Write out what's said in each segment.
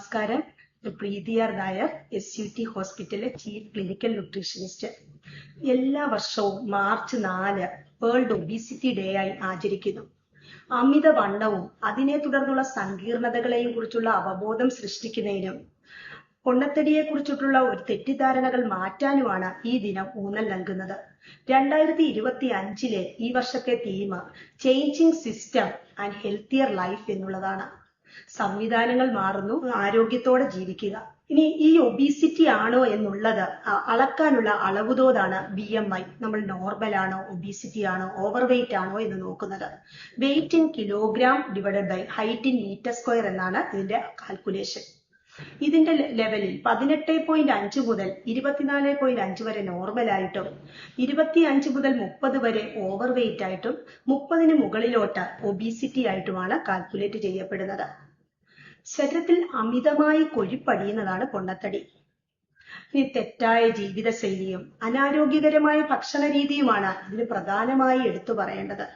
നമസ്കാരം. Preethi R Nair S U T ഹോസ്പിറ്റലിലെ chief clinical nutritionist എല്ലാ വർഷവും മാർച്ച് നാല് വേൾഡ് ഒബീസിറ്റി ഡേ ആയി ആചരിക്കുന്നു. അമിതവണ്ണവും അതിനെ തുടർന്നുള്ള സങ്കീർണതകളെയും കുറിച്ചുള്ള അവബോധം സൃഷ്ടിക്കുന്നതിനും പൊണ്ണത്തടിയെ കുറിച്ചിട്ടുള്ള ഒരു തെറ്റിദ്ധാരണകൾ മാറ്റാനുമാണ് ഈ ദിനം ഊന്നൽ നൽകുന്നത്. രണ്ടായിരത്തി ഇരുപത്തി അഞ്ചിലെ ഈ വർഷത്തെ theme changing system and healthier life എന്നുള്ളതാണ്. സംവിധാനങ്ങൾ മാറുന്നു ആരോഗ്യത്തോടെ ജീവിക്കുക. ഇനി ഈ ഒബീസിറ്റി ആണോ എന്നുള്ളത് അളക്കാനുള്ള അളവുതോതാണ് ബി എം ഐ നമ്മൾ നോർമൽ ആണോ ഒബീസിറ്റി ആണോ ഓവർ വെയിറ്റ് ആണോ എന്ന് നോക്കുന്നത്. Weight in kilogram divided by height in metre square എന്നാണ് ഇതിന്റെ കാൽക്കുലേഷൻ ഇതിന്റെ ലെവലിൽ പതിനെട്ട് പോയിന്റ് അഞ്ച് മുതൽ ഇരുപത്തിനാല് പോയിന്റ് അഞ്ച് വരെ നോർമൽ ആയിട്ടും ഇരുപത്തി അഞ്ച് മുതൽ മുപ്പത് വരെ ഓവർ വെയിറ്റ് ആയിട്ടും മുപ്പതിന് മുകളിലോട്ട് ഒബീസിറ്റി ആയിട്ടുമാണ് കാൽക്കുലേറ്റ് ചെയ്യപ്പെടുന്നത്. ശരീരത്തിൽ അമിതമായി കൊഴുപ്പടിയുന്നതാണ് പൊണ്ണത്തടി. ഇനി തെറ്റായ ജീവിതശൈലിയും അനാരോഗ്യകരമായ ഭക്ഷണ രീതിയുമാണ് ഇതിന് പ്രധാനമായി എടുത്തു പറയേണ്ടത്.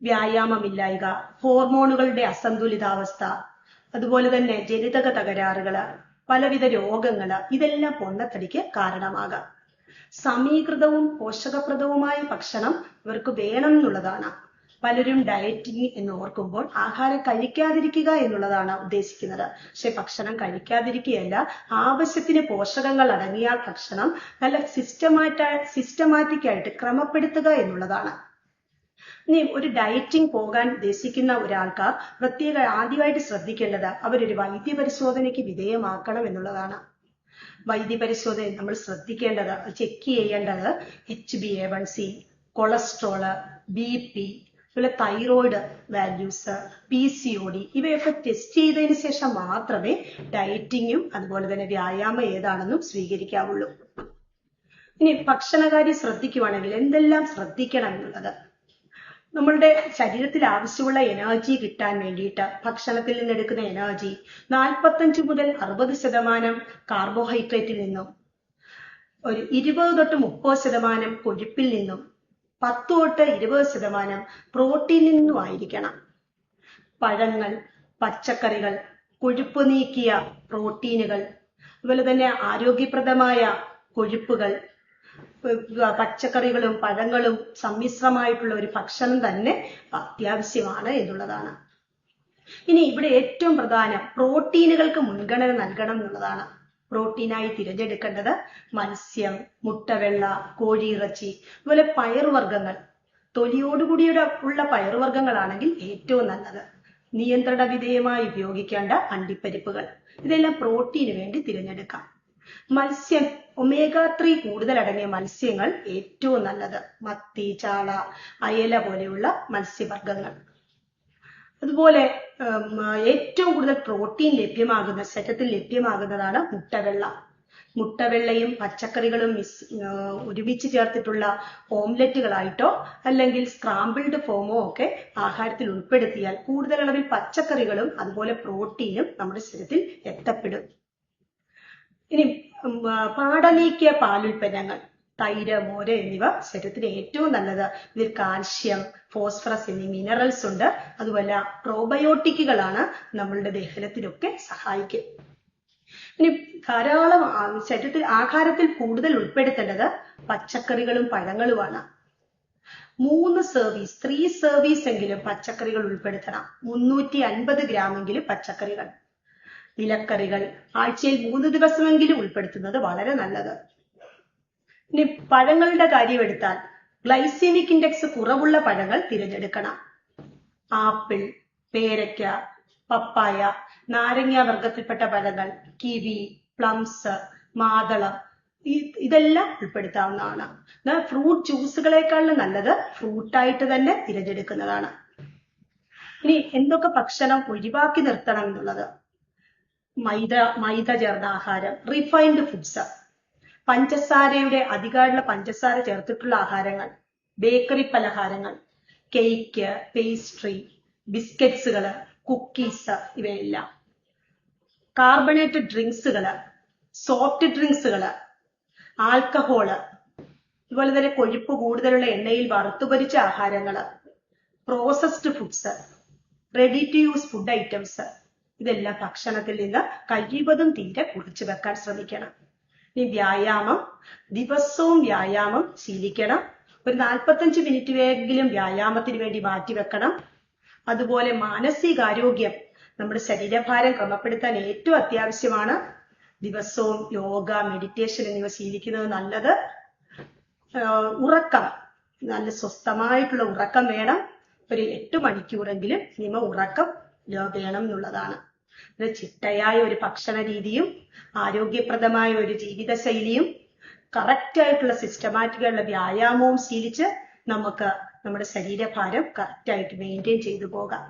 വ്യായാമമില്ലായ്ക ഹോർമോണുകളുടെ അസന്തുലിതാവസ്ഥ അതുപോലെ തന്നെ ജനിതക തകരാറുകൾ പലവിധ രോഗങ്ങൾ ഇതെല്ലാം പൊണ്ണത്തടിക്ക് കാരണമാകാം. സമീകൃതവും പോഷകപ്രദവുമായ ഭക്ഷണം ഇവർക്ക് വേണം എന്നുള്ളതാണ് പലരും ഡയറ്റിംഗ് എന്ന് ഓർക്കുമ്പോൾ ആഹാരം കഴിക്കാതിരിക്കുക എന്നുള്ളതാണ് ഉദ്ദേശിക്കുന്നത്. പക്ഷെ ഭക്ഷണം കഴിക്കാതിരിക്കുകയല്ല ആവശ്യത്തിന് പോഷകങ്ങൾ അടങ്ങിയ ഭക്ഷണം നല്ല സിസ്റ്റമാറ്റ സിസ്റ്റമാറ്റിക് ആയിട്ട് ക്രമപ്പെടുത്തുക എന്നുള്ളതാണ്. ഇനി ഒരു ഡയറ്റിംഗ് പോകാൻ ഉദ്ദേശിക്കുന്ന ഒരാൾക്ക് പ്രത്യേക ആദ്യമായിട്ട് ശ്രദ്ധിക്കേണ്ടത് അവരൊരു വൈദ്യ പരിശോധനയ്ക്ക് വിധേയമാക്കണം എന്നുള്ളതാണ്. വൈദ്യ പരിശോധന നമ്മൾ ശ്രദ്ധിക്കേണ്ടത് ചെക്ക് ചെയ്യേണ്ടത് H B A one C cholesterol B P അതുപോലെ thyroid values P C O D ഇവയൊക്കെ ടെസ്റ്റ് ചെയ്തതിന് ശേഷം മാത്രമേ ഡയറ്റിങ്ങും അതുപോലെ തന്നെ വ്യായാമം ഏതാണെന്നും സ്വീകരിക്കാവുള്ളൂ. ഇനി ഭക്ഷണകാര്യം ശ്രദ്ധിക്കുവാണെങ്കിൽ എന്തെല്ലാം ശ്രദ്ധിക്കണം എന്നുള്ളത്? നമ്മളുടെ ശരീരത്തിൽ ആവശ്യമുള്ള എനർജി കിട്ടാൻ വേണ്ടിയിട്ട് ഭക്ഷണത്തിൽ നിന്ന് എടുക്കുന്ന എനർജി നാൽപ്പത്തഞ്ച് മുതൽ അറുപത് ശതമാനം കാർബോഹൈഡ്രേറ്റിൽ നിന്നും ഒരു ഇരുപത് തൊട്ട് മുപ്പത് ശതമാനം കൊഴുപ്പിൽ നിന്നും പത്ത് തൊട്ട് ഇരുപത് ശതമാനം പ്രോട്ടീനിൽ നിന്നും ആയിരിക്കണം. പഴങ്ങൾ പച്ചക്കറികൾ കൊഴുപ്പ് നീക്കിയ പ്രോട്ടീനുകൾ അതുപോലെ തന്നെ ആരോഗ്യപ്രദമായ കൊഴുപ്പുകൾ പച്ചക്കറികളും പഴങ്ങളും സമ്മിശ്രമായിട്ടുള്ള ഒരു ഭക്ഷണം തന്നെ അത്യാവശ്യമാണ് എന്നുള്ളതാണ്. ഇനി ഇവിടെ ഏറ്റവും പ്രധാനം പ്രോട്ടീനുകൾക്ക് മുൻഗണന നൽകണം എന്നുള്ളതാണ്. പ്രോട്ടീനായി തിരഞ്ഞെടുക്കേണ്ടത് മത്സ്യം മുട്ടവെള്ള കോഴിയിറച്ചി അതുപോലെ പയറുവർഗങ്ങൾ. തൊലിയോടുകൂടിയുടെ ഉള്ള പയറുവർഗങ്ങളാണെങ്കിൽ ഏറ്റവും നല്ലത്. നിയന്ത്രണ വിധേയമായി ഉപയോഗിക്കേണ്ട അണ്ടിപ്പരിപ്പുകൾ. ഇതെല്ലാം പ്രോട്ടീന് വേണ്ടി തിരഞ്ഞെടുക്കാം. മത്സ്യം. ഒമേഗ ത്രീ കൂടുതലടങ്ങിയ മത്സ്യങ്ങൾ ഏറ്റവും നല്ലത്. മത്തി ചാള അയല പോലെയുള്ള മത്സ്യവർഗങ്ങൾ അതുപോലെ ഏറ്റവും കൂടുതൽ പ്രോട്ടീൻ ലഭ്യമാകുന്ന ശരീരത്തിൽ ലഭ്യമാകുന്നതാണ് മുട്ടവെള്ള. മുട്ടവെള്ളയും പച്ചക്കറികളും മിസ് ഒരുമിച്ച് ചേർത്തിട്ടുള്ള ഓംലെറ്റുകളായിട്ടോ അല്ലെങ്കിൽ സ്ക്രാമ്പിൾഡ് ഫോമോ ഒക്കെ ആഹാരത്തിൽ ഉൾപ്പെടുത്തിയാൽ കൂടുതൽ അളവിൽ പച്ചക്കറികളും അതുപോലെ പ്രോട്ടീനും നമ്മുടെ ശരീരത്തിൽ എത്തപ്പെടും. ഇനി പാടനീക്കിയ പാലുൽപ്പന്നങ്ങൾ തൈര് മോര് എന്നിവ ശരീരത്തിന് ഏറ്റവും നല്ലത്. ഇതിൽ കാൽഷ്യം ഫോസ്ഫറസ് എന്നീ മിനറൽസ് ഉണ്ട്. അതുപോലെ പ്രോബയോട്ടിക്കുകളാണ് നമ്മളുടെ ദഹനത്തിനൊക്കെ സഹായിക്കും. ഇനി ധാരാളം ശരീരത്തിൽ ആഹാരത്തിൽ കൂടുതൽ ഉൾപ്പെടുത്തേണ്ടത് പച്ചക്കറികളും പഴങ്ങളുമാണ്. മൂന്ന് സർവീസ് ത്രീ സർവീസ് എങ്കിലും പച്ചക്കറികൾ ഉൾപ്പെടുത്തണം. മുന്നൂറ്റി അൻപത് ഗ്രാമെങ്കിലും പച്ചക്കറികൾ. ഇലക്കറികൾ. ആഴ്ചയിൽ മൂന്ന് ദിവസമെങ്കിലും ഉൾപ്പെടുത്തുന്നത് വളരെ നല്ലത്. ഇനി പഴങ്ങളുടെ കാര്യമെടുത്താൽ എടുത്താൽ ഇൻഡെക്സ് കുറവുള്ള പഴങ്ങൾ തിരഞ്ഞെടുക്കണം. ആപ്പിൾ പേരയ്ക്ക പപ്പായ നാരങ്ങ വർഗത്തിൽപ്പെട്ട പഴങ്ങൾ കിവി പ്ലംസ് മാതളം ഇതെല്ലാം ഉൾപ്പെടുത്താവുന്നതാണ്. ഫ്രൂട്ട് ജ്യൂസുകളെക്കാളും നല്ലത് ഫ്രൂട്ടായിട്ട് തന്നെ തിരഞ്ഞെടുക്കുന്നതാണ്. ഇനി എന്തൊക്കെ ഭക്ഷണം ഒഴിവാക്കി നിർത്തണം എന്നുള്ളത്? മൈദ മൈദ ചേർന്ന ആഹാരം റിഫൈൻഡ് ഫുഡ്സ് പഞ്ചസാരയുടെ അധികമായിട്ടുള്ള പഞ്ചസാര ചേർത്തിട്ടുള്ള ആഹാരങ്ങൾ ബേക്കറി പലഹാരങ്ങൾ കേക്ക് പേസ്ട്രി ബിസ്ക്കറ്റ്സുകൾ കുക്കീസ് ഇവയെല്ലാം. കാർബണേറ്റഡ് ഡ്രിങ്ക്സുകൾ സോഫ്റ്റ് ഡ്രിങ്ക്സുകൾ ആൽക്കഹോൾ അതുപോലെ തന്നെ കൊഴുപ്പ് കൂടുതലുള്ള എണ്ണയിൽ വറുത്തുപരിച്ച ആഹാരങ്ങൾ processed foods ready to use food items ഇതെല്ലാം ഭക്ഷണത്തിൽ നിന്ന് കഴിവതും തീരെ കുറിച്ചു വെക്കാൻ ശ്രമിക്കണം. ഇനി വ്യായാമം ദിവസവും വ്യായാമം ശീലിക്കണം. ഒരു നാൽപ്പത്തഞ്ച് മിനിറ്റ് വേഗിലും വ്യായാമത്തിന് വേണ്ടി മാറ്റി വെക്കണം. അതുപോലെ മാനസികാരോഗ്യം നമ്മുടെ ശരീരഭാരം ക്രമപ്പെടുത്താൻ ഏറ്റവും അത്യാവശ്യമാണ്. ദിവസവും യോഗ മെഡിറ്റേഷൻ എന്നിവ ശീലിക്കുന്നത് നല്ലത്. ഉറക്കം. നല്ല സ്വസ്ഥമായിട്ടുള്ള ഉറക്കം വേണം. ഒരു എട്ട് മണിക്കൂറെങ്കിലും മിനിമം ഉറക്കം വേണം എന്നുള്ളതാണ്. ചിട്ടയായ ഒരു ഭക്ഷണ രീതിയും ആരോഗ്യപ്രദമായ ഒരു ജീവിതശൈലിയും കറക്റ്റ് ആയിട്ടുള്ള സിസ്റ്റമാറ്റിക് വ്യായാമവും ശീലിച്ച് നമുക്ക് നമ്മുടെ ശരീരഭാരം കറക്റ്റ് ആയിട്ട് മെയിന്റെയിൻ ചെയ്തു പോകാം.